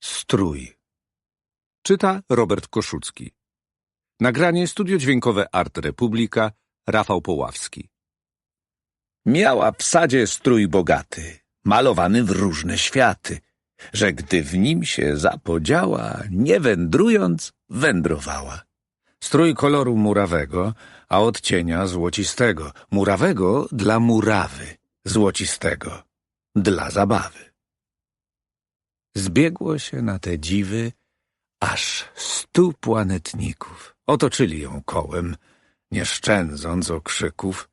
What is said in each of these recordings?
Strój Czyta Robert Koszucki Nagranie studio dźwiękowe Art Republika Rafał Poławski Miała w sadzie strój bogaty, malowany w różne światy, że gdy w nim się zapodziała, nie wędrując, wędrowała. Strój koloru murawego, a odcienia złocistego, murawego dla murawy, złocistego dla zabawy. Zbiegło się na te dziwy aż stu planetników. Otoczyli ją kołem, nie szczędząc okrzyków,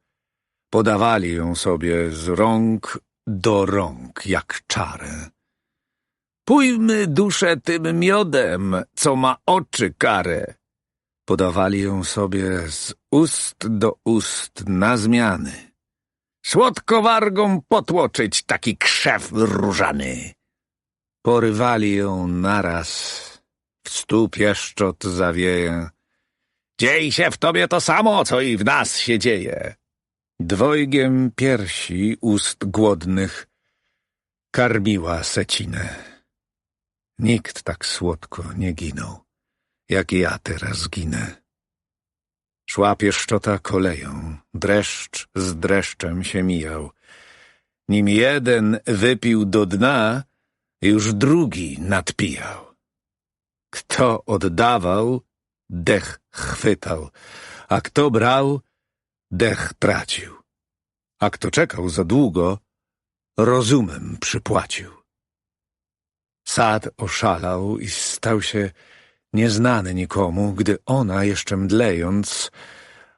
Podawali ją sobie z rąk do rąk, jak czarę. Pójmy duszę tym miodem, co ma oczy karę. Podawali ją sobie z ust do ust na zmiany. Słodko wargą potłoczyć taki krzew różany. Porywali ją naraz, w stu pieszczot zawieje. Dziej się w tobie to samo, co i w nas się dzieje. Dwojgiem piersi ust głodnych karmiła secinę. Nikt tak słodko nie ginął, jak ja teraz ginę. Szła pieszczota koleją, dreszcz z dreszczem się mijał. Nim jeden wypił do dna, już drugi nadpijał. Kto oddawał, dech chwytał, a kto brał, dech tracił. A kto czekał za długo, rozumem przypłacił. Sad oszalał i stał się nieznany nikomu, gdy ona, jeszcze mdlejąc,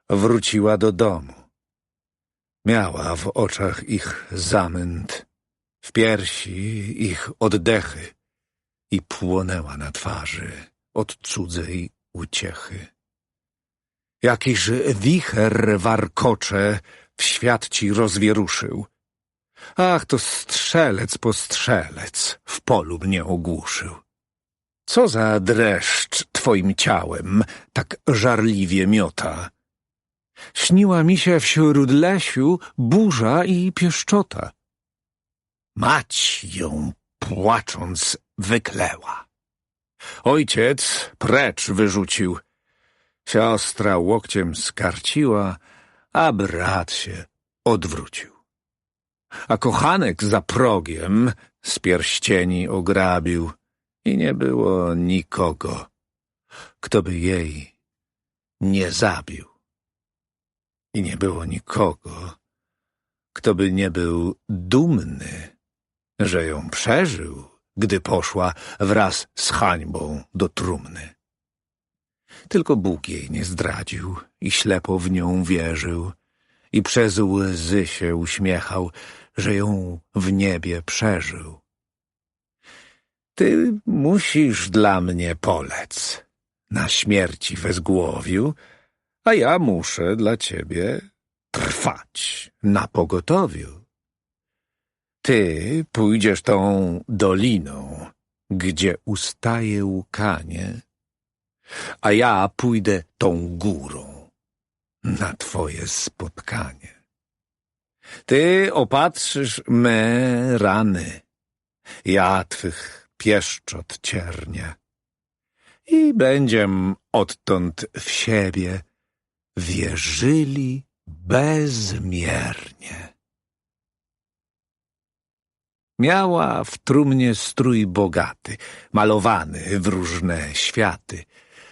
wróciła do domu. Miała w oczach ich zamęt, w piersi ich oddechy i płonęła na twarzy od cudzej uciechy. Jakiż wicher warkocze w świat ci rozwieruszył. Ach, to strzelec po strzelec w polu mnie ogłuszył. Co za dreszcz twoim ciałem tak żarliwie miota? Śniła mi się wśród lesiu burza i pieszczota. Mać ją płacząc wykleła. Ojciec precz wyrzucił, Siostra łokciem skarciła, a brat się odwrócił. A kochanek za progiem z pierścieni ograbił i nie było nikogo, kto by jej nie zabił. I nie było nikogo, kto by nie był dumny, że ją przeżył, gdy poszła wraz z hańbą do trumny. Tylko Bóg jej nie zdradził i ślepo w nią wierzył i przez łzy się uśmiechał, że ją w niebie przeżył. Ty musisz dla mnie polec na śmierci wezgłowiu, a ja muszę dla ciebie trwać na pogotowiu. Ty pójdziesz tą doliną, gdzie ustaje łkanie, a ja pójdę tą górą na twoje spotkanie. Ty opatrzysz me rany, ja twych pieszczot ciernie i będziem odtąd w siebie wierzyli bezmiernie. Miała w trumnie strój bogaty, malowany w różne światy,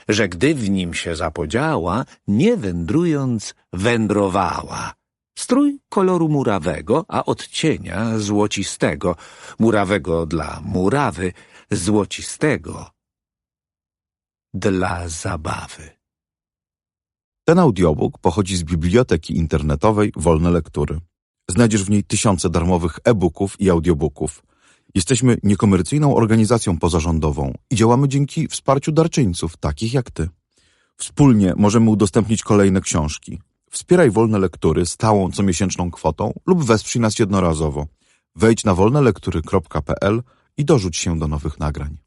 że gdy w nim się zapodziała, nie wędrując, wędrowała. Strój koloru murawego, a odcienia złocistego, murawego dla murawy, złocistego dla zabawy. Ten audiobook pochodzi z biblioteki internetowej Wolne Lektury. Znajdziesz w niej tysiące darmowych e-booków i audiobooków – Jesteśmy niekomercyjną organizacją pozarządową i działamy dzięki wsparciu darczyńców, takich jak ty. Wspólnie możemy udostępnić kolejne książki. Wspieraj wolne lektury stałą comiesięczną kwotą lub wesprzyj nas jednorazowo. Wejdź na wolnelektury.pl i dorzuć się do nowych nagrań.